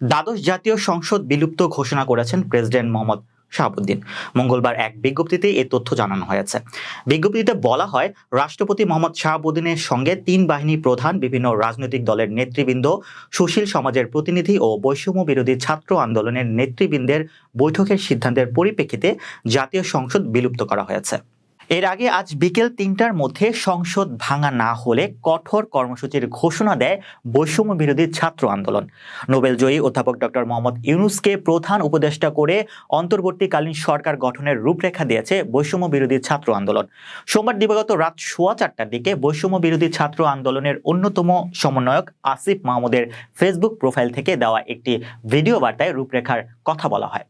দ্বাদশ জাতীয় সংসদ বিলুপ্ত ঘোষণা করেছেন প্রেসিডেন্ট মোহাম্মদ শাহাবুদ্দিন। মঙ্গলবার এক বিজ্ঞপ্তিতে এই তথ্য জানানো হয়েছে। বিজ্ঞপ্তিতে বলা হয়, রাষ্ট্রপতি মোহাম্মদ শাহাবুদ্দিনের সঙ্গে তিন বাহিনী প্রধান, বিভিন্ন রাজনৈতিক দলের নেতৃবৃন্দ, সুশীল সমাজের প্রতিনিধি ও বৈষম্য বিরোধী ছাত্র আন্দোলনের নেতৃবৃন্দের বৈঠকের সিদ্ধান্তের পরিপ্রেক্ষিতে জাতীয় সংসদ বিলুপ্ত করা হয়েছে। এর আগে আজ বিকেল তিনটার মধ্যে সংসদ ভাঙা না হলে কঠোর কর্মসূচির ঘোষণা দেয় বৈষম্য বিরোধী ছাত্র আন্দোলন। নোবেলজয়ী অধ্যাপক ডক্টর মোহাম্মদ ইউনুসকে প্রধান উপদেষ্টা করে অন্তর্বর্তীকালীন সরকার গঠনের রূপরেখা দিয়েছে বৈষম্য বিরোধী ছাত্র আন্দোলন। সোমবার দিবাগত রাত সোয়া চারটার দিকে বৈষম্য বিরোধী ছাত্র আন্দোলনের অন্যতম সমন্বয়ক আসিফ মাহমুদের ফেসবুক প্রোফাইল থেকে দেওয়া একটি ভিডিও বার্তায় রূপরেখার কথা বলা হয়।